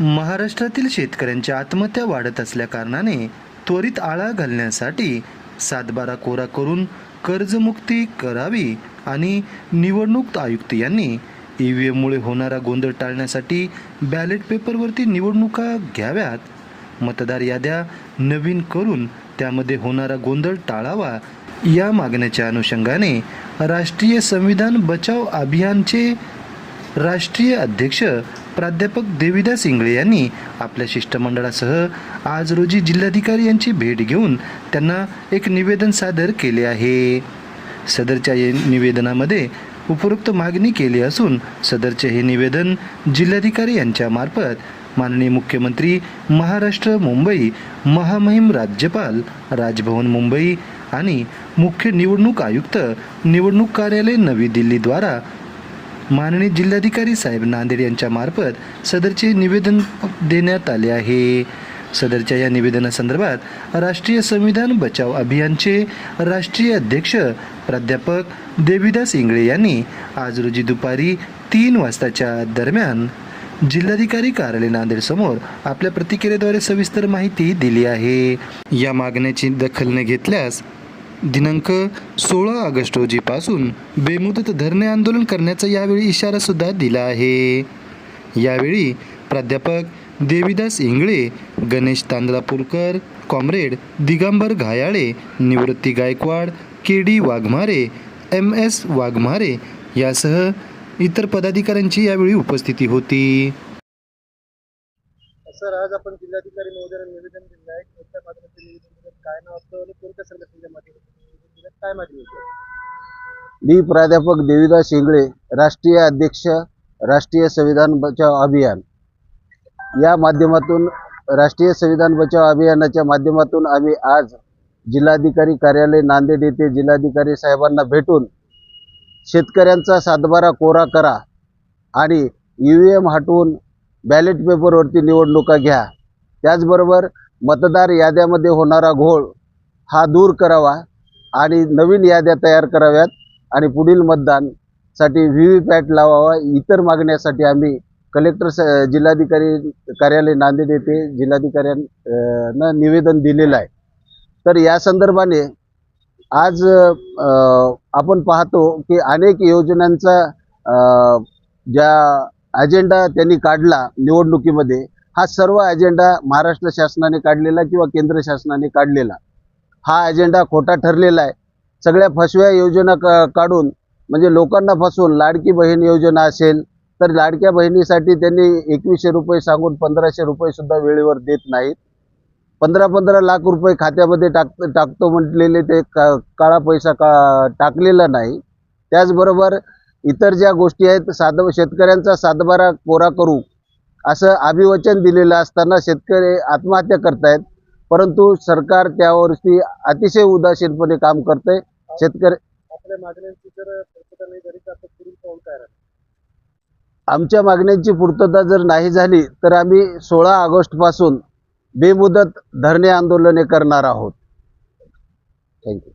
महाराष्ट्रातील शेतकऱ्यांच्या आत्महत्या वाढत असल्याकारणाने त्वरित आळा घालण्यासाठी सातबारा कोरा करून कर्जमुक्ती करावी आणि निवडणूक आयुक्त यांनी ई व्ही एममुळे होणारा गोंधळ टाळण्यासाठी बॅलेट पेपरवरती निवडणुका घ्याव्यात. मतदार याद्या नवीन करून त्यामध्ये होणारा गोंधळ टाळावा या मागण्याच्या अनुषंगाने राष्ट्रीय संविधान बचाव अभियानचे राष्ट्रीय अध्यक्ष प्राध्यापक देविदास इंगळे यांनी आपल्या शिष्टमंडळासह आज रोजी जिल्हाधिकारी यांची भेट घेऊन त्यांना एक निवेदन सादर केले आहे. सदरच्या निवेदनामध्ये उपरोक्त मागणी केली असून सदरचे हे निवेदन जिल्हाधिकारी यांच्या मार्फत माननीय मुख्यमंत्री महाराष्ट्र मुंबई महामहिम राज्यपाल राजभवन मुंबई आणि मुख्य निवडणूक आयुक्त निवडणूक कार्यालय नवी दिल्लीद्वारा माननीय जिल्हाधिकारी साहेब नांदेड यांच्या मार्फत सदरचे निवेदन देण्यात आले आहे. सदरच्या या निवेदनासंदर्भात राष्ट्रीय संविधान बचाव अभियानचे राष्ट्रीय अध्यक्ष प्राध्यापक देवीदास इंगळे यांनी आज रोजी दुपारी तीन वाजताच्या दरम्यान जिल्हाधिकारी कार्यालय नांदेड समोर आपल्या प्रतिक्रियेद्वारे सविस्तर माहिती दिली आहे. या मागण्याची दखल न घेतल्यास दिनांक सोळा ऑगस्ट रोजीपासून बेमुदत धरणे आंदोलन करण्याचा यावेळी इशारासुद्धा दिला आहे. यावेळी प्राध्यापक Devidas Ingle Ganesh Tandalapurkar comrade Digambar Ghayale Nivrutti Gaikwad K D Waghmare M S Waghmare यासह इतर पदाधिकाऱ्यांची यावेळी उपस्थिती होती. सर आज आपण जिल्हाधिकारी महोदयांना निवेदन दिलं आहे. काय नाव असतं आणि कोणत्या संघटनेच्या माध्यमातून काय मागणी होती? मी प्राध्यापक देविदास शिंगळे राष्ट्रीय अध्यक्ष राष्ट्रीय संविधान बचाव अभियान. या माध्यमातून राष्ट्रीय संविधान बचाव अभियानाच्या माध्यमातून आम्ही आज जिल्हाधिकारी कार्यालय नांदेड येथे जिल्हाधिकारी साहेबांना भेटून शेतकऱ्यांचा सातबारा कोरा करा आणि यू एम हटवून बॅलेट पेपरवरती निवडणुका घ्या. त्याचबरोबर मतदार याद्यामध्ये होणारा घोळ हा दूर करावा आणि नवीन याद्या तयार कराव्यात आणि पुढील मतदानसाठी व्ही व्ही पॅट लावावा इतर मागण्यासाठी आम्ही कलेक्टर स जिल्हाधिकारी कार्यालय नांदेड येथे जिल्हाधिकाऱ्यांना निवेदन दिलेलं आहे. तर या संदर्भाने आज आपण पाहतो की अनेक योजनांचा ज्या अजेंडा त्यांनी काढला निवडणुकीमध्ये हा सर्व अजेंडा महाराष्ट्र शासनाने काढलेला किंवा केंद्र शासनाने काढलेला. हा अजेंडा खोटा ठरलेला आहे. सगळ्या फसव्या योजना का काढून म्हणजे लोकांना फसवून लाडकी बहीण योजना असेल तर लाडक्या बहिणीसाठी त्यांनी एकवीसशे रुपये सांगून पंधराशे रुपये सुद्धा वेळेवर देत नाहीत. पंधरा पंधरा लाख रुपये खात्यामध्ये टाक टाकतो म्हटलेले ते का काळा पैसा का टाकलेला नाही. त्याचबरोबर इतर ज्या गोष्टी आहेत साध शेतकऱ्यांचा सातबारा कोरा करू असं अभिवचन दिलेलं असताना शेतकरी आत्महत्या करतायत. परंतु सरकार त्यावरती अतिशय उदासीनपणे काम करतंय. शेतकरी आपल्या मागण्यांची जर पूर्तता नाही झाली तर आता पुढील पाऊल काय राहणार? आमच्या मागण्यांची पूर्तता जर नाही झाली तर आम्ही सोळा ऑगस्टपासून बेमुदत धरणे आंदोलने करणार आहोत. थँक्यू